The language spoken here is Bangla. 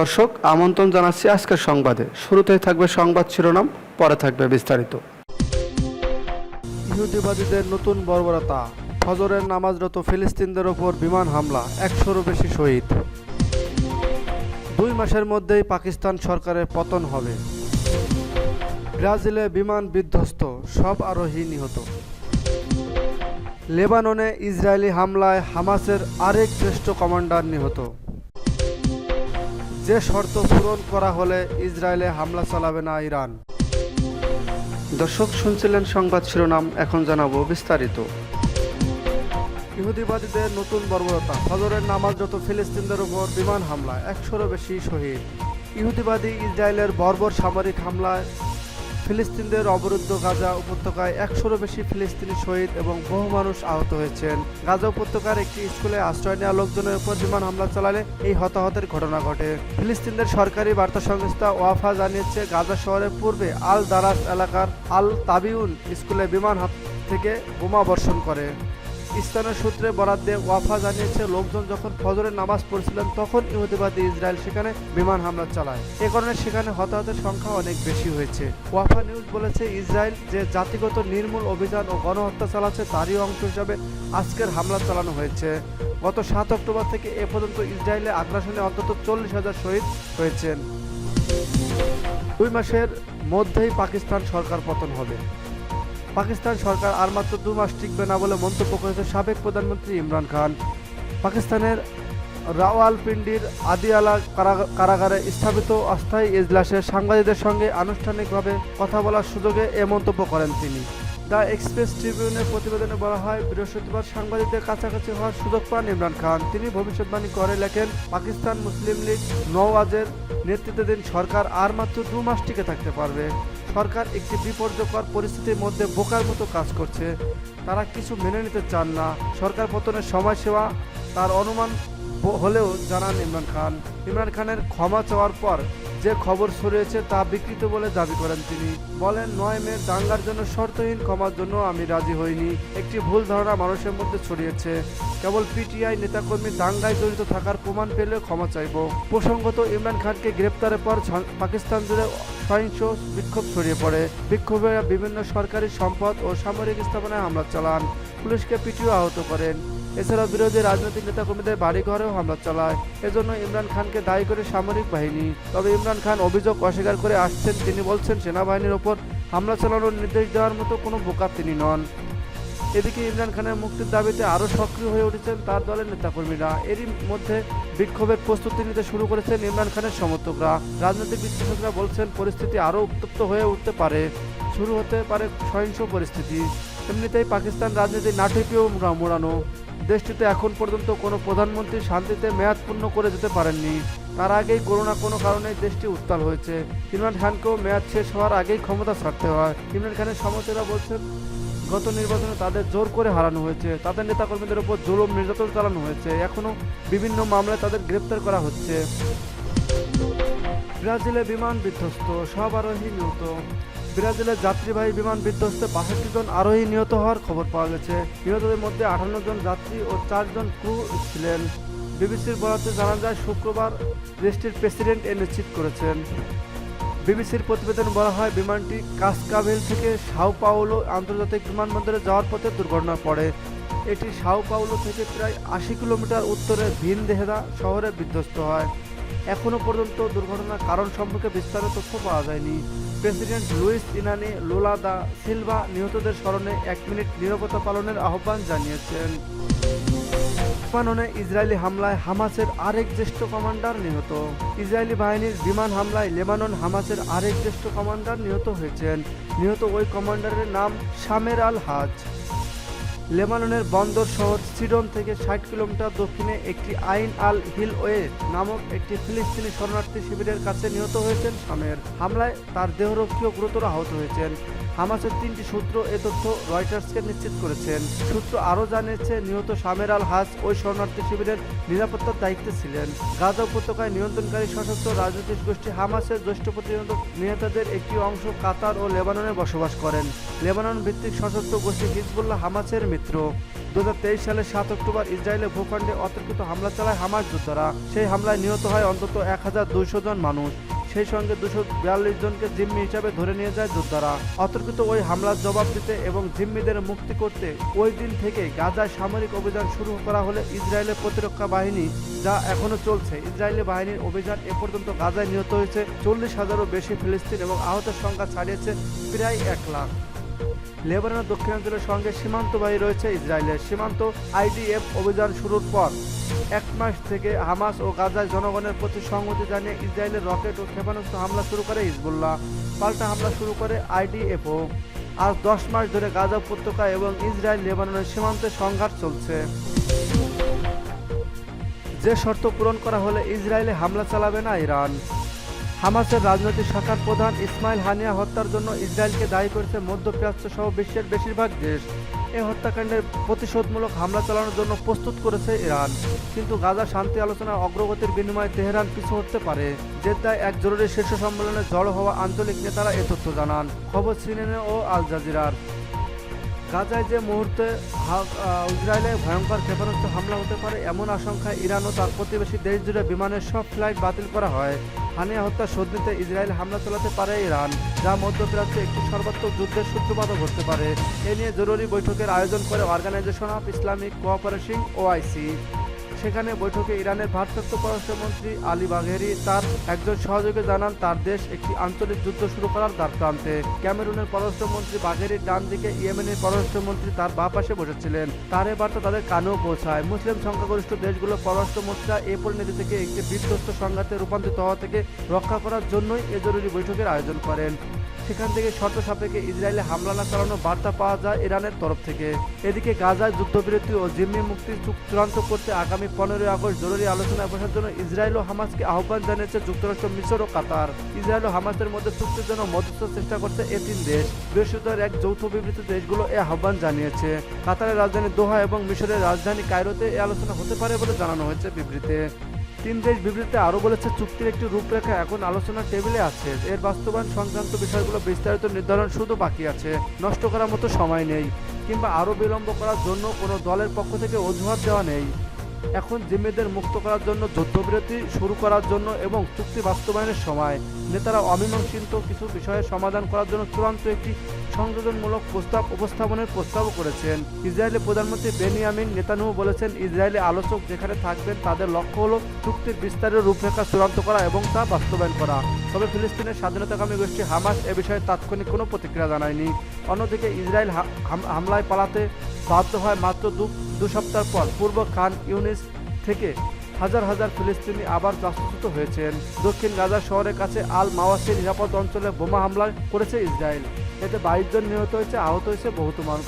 দর্শক, আমন্ত্রণ জানাচ্ছি আজকের সংবাদে। শুরুতেই থাকবে সংবাদ শিরোনাম, পরে থাকবে বিস্তারিত। ইহুদিবাদীদের নতুন বর্বরতা, ফজরের নামাজরত ফিলিস্তিনদের ওপর বিমান হামলা, একশোরও বেশি শহীদ। দুই মাসের মধ্যেই পাকিস্তান সরকারের পতন হবে। ব্রাজিলে বিমান বিধ্বস্ত, সব আরোহী নিহত। লেবাননে ইসরায়েলি হামলায় হামাসের আরেক শ্রেষ্ঠ কমান্ডার নিহত। যে শর্ত পূরণ করা হলে ইসরায়েলে হামলা চালাবে না ইরান। দর্শক, শুনছিলেন সংবাদ শিরোনাম, এখন জানাব বিস্তারিত। ইহুদিবাদীদের নতুন বর্বরতা, হজরের নামাজ যত ফিলিস্তিনদের উপর বিমান হামলা একশোরও বেশি শহীদ। ইহুদিবাদী ইসরায়েলের বর্বর সামরিক হামলায় ফিলিস্তিনদের অবরুদ্ধ গাজা উপত্যকায় একশোরও বেশি ফিলিস্তিনি শহীদ এবং বহু মানুষ আহত হয়েছেন। গাজা উপত্যকার একটি স্কুলে আশ্রয় নেওয়া লোকজনের উপর বিমান হামলা চালালে এই হতাহতের ঘটনা ঘটে। ফিলিস্তিনদের সরকারি বার্তা সংস্থা ওয়াফা জানিয়েছে, গাজা শহরের পূর্বে আল দারাস এলাকার আল তাবিউন স্কুলে বিমান হাত থেকে বোমা বর্ষণ করে। স্থানীয় সূত্রে বরাদ দিয়ে ওয়াফা জানিয়েছে, লোকজন যখন ফজরের নামাজ পড়ছিলেন, তখন ইহুদিবাদী ইসরায়েল সেখানে বিমান হামলা চালায়। এ কারণে সেখানে হতাহতের সংখ্যা অনেক বেশি হয়েছে। ওয়াফা নিউজ বলেছে, ইসরায়েল যে জাতিগত নির্মূল অভিযান ও গণহত্যা চালাচ্ছে, তারই অংশ হিসাবে আজকের হামলা চালানো হয়েছে। গত সাত অক্টোবর থেকে এ পর্যন্ত ইসরায়েলে আগ্রাসনে অন্তত চল্লিশ হাজার শহীদ হয়েছেন। দুই মাসের মধ্যেই পাকিস্তান সরকার পতন হবে। পাকিস্তান সরকার আর মাত্র দু মাস টিকবে না বলে মন্তব্য করেছে সাবেক প্রধানমন্ত্রী ইমরান খান। পাকিস্তানের রাওয়ালপিন্ডির আদিয়ালা কারা- কারাগারে স্থাপিত অস্থায়ী এজলাসে সাংবাদিকদের সঙ্গে আনুষ্ঠানিকভাবে কথা বলার সুযোগে এ মন্তব্য করেন তিনি। দ্য এক্সপ্রেস ট্রিবিউনের প্রতিবেদনে বলা হয়, বৃহস্পতিবার সাংবাদিকদের কাছাকাছি হওয়ার সুযোগ পান ইমরান খান। তিনি ভবিষ্যৎবাণী করে লেখেন, পাকিস্তান মুসলিম লীগ নওয়াজের নেতৃত্বাধীন সরকার আর মাত্র দু মাস টিকে থাকতে পারবে। সরকার একটি বিপর্যকর পরিস্থিতির মধ্যে বোকার মতো কাজ করছে। তারা কিছু মেনে নিতে চান না। সরকার পতনের সময়সীমা তার অনুমান হলেও জানান ইমরান খান। ইমরান খানের ক্ষমা চাওয়ার পর যে খবর ছড়িয়েছে তা বিকৃত বলে দাবি করেন তিনি। বলেন, নয় মে দাঙ্গার জন্য শর্তহীন, ক্ষমার জন্য আমি রাজি হইনি। একটি ভুল ধারণা মানুষের মধ্যে ছড়িয়েছে। কেবল পিটিআই নেতাকর্মী দাঙ্গায় জড়িত থাকার প্রমাণ পেলে ক্ষমা চাইব। প্রসঙ্গত, ইমরান খানকে গ্রেপ্তারের পর পাকিস্তান জুড়ে সহিংস বিক্ষোভ ছড়িয়ে পড়ে। বিক্ষোভেরা বিভিন্ন সরকারি সম্পদ ও সামরিক স্থাপনায় হামলা চালান। পুলিশকে পিটিও আহত করেন। এছাড়াও বিরোধী রাজনৈতিক নেতাকর্মীদের বাড়িঘরেও হামলা চালায়। এজন্য ইমরান খানকে দায়ী করে সামরিক বাহিনী। তবে ইমরান খান অভিযোগ অস্বীকার করে আসছেন। তিনি বলছেন, সেনাবাহিনীর ওপর হামলা চালানোর নির্দেশ দেওয়ার মতো কোনো বোকা তিনি নন। এদিকে ইমরান খানের মুক্তির দাবিতে আরও সক্রিয় হয়ে উঠেছেন তার দলের নেতাকর্মীরা। এরই মধ্যে বিক্ষোভের প্রস্তুতি নিতে শুরু করেছেন ইমরান খানের সমর্থকরা। রাজনৈতিক বিশ্লেষকরা বলছেন, পরিস্থিতি আরও উত্তপ্ত হয়ে উঠতে পারে। শুরু হতে পারে সহিংস পরিস্থিতি। এমনিতেই পাকিস্তান রাজনীতি নাটকীয় মোড়া- মোড়ানো। দেশটিতে এখন পর্যন্ত কোনো প্রধানমন্ত্রী শান্তিতে মেয়াদ পূর্ণ করে যেতে পারেননি। তার আগেই কোনো না কোনো কারণে দেশটি উত্তাল হয়েছে। ইমরান খানকেও মেয়াদ শেষ হওয়ার আগেই ক্ষমতা ছাড়তে হয়। ইমরান খানের সমর্থকরা বলছেন, গত নির্বাচনে তাদের জোর করে হারানো হয়েছে। তাদের নেতাকর্মীদের উপর জুলুম, নির্যাতন চালানো হয়েছে। এখনও বিভিন্ন মামলায় তাদের গ্রেপ্তার করা হচ্ছে। ব্রাজিলে বিমান বিধ্বস্ত, সব আরোহী নিহত। ব্রাজিলের যাত্রীবাহী বিমান বিধ্বস্তে বাষট্টি জন আরোহী নিহত হওয়ার খবর পাওয়া গেছে। নিহতদের মধ্যে আঠান্ন জন যাত্রী ও চারজন ক্রু ছিলেন। বিবিসির বরাতে জানা যায়, শুক্রবার দেশটির প্রেসিডেন্ট এ নিশ্চিত করেছেন। বিবিসির প্রতিবেদন বলা হয়, বিমানটি কাসকাভেল থেকে সাও পাওলো আন্তর্জাতিক বিমানবন্দরে যাওয়ার পথে দুর্ঘটনা পড়ে। এটি সাও পাওলো থেকে প্রায় আশি কিলোমিটার উত্তরে ভিন দেহেদা শহরে বিধ্বস্ত হয়। এখনও পর্যন্ত দুর্ঘটনার কারণ সম্পর্কে বিস্তারিত তথ্য পাওয়া যায়নি। প্রেসিডেন্ট লুইস ইনানি, লোলা দা সিলভা নিহতদের স্মরণে এক মিনিট নিরাপত্তা পালনের আহ্বান জানিয়েছেন। লেবাননে ইসরায়েলি হামলায় হামাসের আরেক জ্যেষ্ঠ কমান্ডার নিহত। ইসরায়েলি বাহিনীর বিমান হামলায় লেবানন হামাসের আরেক জ্যেষ্ঠ কমান্ডার নিহত হয়েছেন। নিহত ওই কমান্ডারের নাম শামের আল হাজ লেবাননের বন্দর শহর সিডন থেকে ষাট কিলোমিটার দক্ষিণে একটি আইন আল হিলওয়ে নামক একটি ফিলিস্তিনি শরণার্থী শিবিরের কাছে নিহত হয়েছেন স্বামীর। হামলায় তার দেহরক্ষীও গুরুতর আহত হয়েছেন। হামাসের তিনটি সূত্র এ তথ্য রয়টার্সকে নিশ্চিত করেছেন। সূত্র আরও জানিয়েছে, নিহত শামের আল হাস ওই শরণার্থী শিবিরের নিরাপত্তার দায়িত্বে ছিলেন। গাজা উপত্যকায় নিয়ন্ত্রণকারী সশস্ত্র রাজনৈতিক গোষ্ঠী হামাসের জ্যেষ্ঠ প্রতিনিধক নেতাদের একটি অংশ কাতার ও লেবাননে বসবাস করেন। লেবানন ভিত্তিক সশস্ত্র গোষ্ঠী হিজবুল্লাহ হামাসের মিত্র। দু হাজার তেইশ সালের সাত অক্টোবর ইসরায়েলের ভূখণ্ডে অতর্কিত হামলা চালায় হামাস যোদ্ধারা সেই হামলায় নিহত হয় অন্তত এক হাজার দুইশো জন মানুষ। সেই সঙ্গে দুশো বিয়াল্লিশ জনকে জিম্মি হিসাবে ধরে নিয়ে যায় যোদ্ধারা। অতর্কিত ওই হামলার জবাব দিতে এবং জিম্মিদের মুক্তি করতে ওই দিন থেকে গাজায় সামরিক অভিযান শুরু করা হলে ইসরায়েলের প্রতিরক্ষা বাহিনী যা এখনও চলছে, ইসরায়েলি বাহিনীর অভিযান এ পর্যন্ত গাজায় নিহত হয়েছে চল্লিশ হাজারও বেশি ফিলিস্তিন এবং আহতের সংখ্যা ছাড়িয়েছে প্রায় এক লাখ। লেবাননের দক্ষিণাঞ্চলের সঙ্গে সীমান্তবাহী রয়েছে ইসরায়েলের। সীমান্ত আইডিএফ অভিযান শুরুর পর এক মাস থেকে হামাস ও গাজায় জনগণের প্রতি সংহতি জানিয়ে ইসরায়েলের রকেট ও ক্ষেপণাস্ত্র হামলা শুরু করে হিজবুল্লাহ। পাল্টা হামলা শুরু করে আইডিএফও। আজ দশ মাস ধরে গাজা উপত্যকা এবং ইসরায়েল লেবাননের সীমান্তে সংঘাত চলছে। যে শর্ত পূরণ করা হলে ইসরায়েলে হামলা চালাবে না ইরান। হামাসের রাজনৈতিক শাখার প্রধান ইসমাইল হানিয়া হত্যার জন্য ইসরায়েলকে দায়ী করেছে মধ্যপ্রাচ্য সহ বিশ্বের বেশিরভাগ দেশ। এই হত্যাকাণ্ডের প্রতিশোধমূলক হামলা চালানোর জন্য প্রস্তুত করেছে ইরান। কিন্তু গাজা শান্তি আলোচনার অগ্রগতির বিনিময়ে তেহরান পিছু হতে পারে। জেদ্দায় এক জরুরি শীর্ষ সম্মেলনে জড়ো হওয়া আঞ্চলিক নেতারা এ তথ্য জানান। খবর সিনেনে ও আল জাজিরার। গাজায় যে মুহূর্তে ইসরায়েলে ভয়ঙ্কর ক্ষেপণাস্ত্র হামলা হতে পারে, এমন আশঙ্কায় ইরান ও তার প্রতিবেশী দেশ জুড়ে বিমানের সব ফ্লাইট বাতিল করা হয়। হানিয়া হত্যা শোধ নিতে ইসরায়েল হামলা চালাতে পারে ইরান, যা মধ্যপ্রাচ্যে একটি সর্বাত্মক যুদ্ধের সূত্রপাতও ঘটতে পারে। এ নিয়ে জরুরি বৈঠকের আয়োজন করে organization of Islamic cooperation, OIC. সেখানে বৈঠকে ইরানের ভারপ্রাপ্ত পররাষ্ট্রমন্ত্রী আলী বাঘেরি তার একজন সহযোগী জানান, তার দেশ একটি আঞ্চলিক যুদ্ধ শুরু করার দ্বার প্রান্তে। ক্যামেরুনের পররাষ্ট্রমন্ত্রী বাঘেরির ডান দিকে ইয়েমেনের পররাষ্ট্রমন্ত্রী তার বা পাশে বসেছিলেন। তার এ বার্তা তাদের কানেও পৌঁছায়। মুসলিম সংখ্যাগরিষ্ঠ দেশগুলোর পররাষ্ট্রমন্ত্রীরা এই পরিণতি থেকে একটি বিধ্বস্ত সংঘাতে রূপান্তরিত হওয়া থেকে রক্ষা করার জন্যই এ জরুরি বৈঠকের আয়োজন করেন। সেখান থেকে শর্ত সাপেক্ষে ইসরায়েলে হামলা না চালানোর বার্তা পাওয়া যায় ইরানের তরফ থেকে। এদিকে গাজায় যুদ্ধবিরতি ও জিম্মি মুক্তি চূড়ান্ত করতে আগামী পনেরোই আগস্ট জরুরি আলোচনায় বসার জন্য ইসরায়েল ও হামাসকে আহ্বান জানিয়েছে যুক্তরাষ্ট্র, মিশর ও কাতার। ইসরায়েল ও হামাসের মধ্যে চুক্তির জন্য মধ্যস্থ চেষ্টা করছে এ তিন দেশ। বৃহস্পতিবার এক যৌথ বিবৃতি দেশগুলো এ আহ্বান জানিয়েছে। কাতারের রাজধানী দোহা এবং মিশরের রাজধানী কায়রোতে এ আলোচনা হতে পারে বলে জানানো হয়েছে বিবৃতিতে। তিন দেশ বিবৃতিতে আরও বলেছে, চুক্তির একটি রূপরেখা এখন আলোচনার টেবিলে আছে। এর বাস্তবায়ন সংক্রান্ত বিষয়গুলো বিস্তারিত নির্ধারণ শুধু বাকি আছে। নষ্ট করার মতো সময় নেই, কিংবা আরও বিলম্ব করার জন্য কোনো দলের পক্ষ থেকে অজুহাত দেওয়া নেই। এখন জিম্মিদের মুক্ত করার জন্য যুদ্ধবিরতি শুরু করার জন্য এবং চুক্তি বাস্তবায়নের সময়। নেতারা অমীমাংসিত কিছু বিষয়ের সমাধান করার জন্য চূড়ান্ত একটি সংযোজনমূলক প্রস্তাব উপস্থাপনের প্রস্তাবও করেছেন। ইসরায়েলের প্রধানমন্ত্রী বেনিয়ামিন নেতানুহ বলেছেন, ইসরায়েলি আলোচক যেখানে থাকবেন তাদের লক্ষ্য হল চুক্তির বিস্তারের রূপরেখা চূড়ান্ত করা এবং তা বাস্তবায়ন করা। তবে ফিলিস্তিনের স্বাধীনতাকামী গোষ্ঠী হামাস এ বিষয়ে তাৎক্ষণিক কোনো প্রতিক্রিয়া জানায়নি। অন্যদিকে ইসরায়েল হামলায় পালাতে বাধ্য হয় মাত্র দু দু সপ্তাহ পর পূর্ব খান ইউনিস থেকে হাজার হাজার ফিলিস্তিনি আবার বাস্তুচ্যুত হয়েছেন। দক্ষিণ গাজা শহরের কাছে আল মাওয়াসের নিরাপদ অঞ্চলে বোমা হামলা করেছে ইসরায়েল। এতে বাইশ জন নিহত হয়েছে, আহত হয়েছে বহুত মানুষ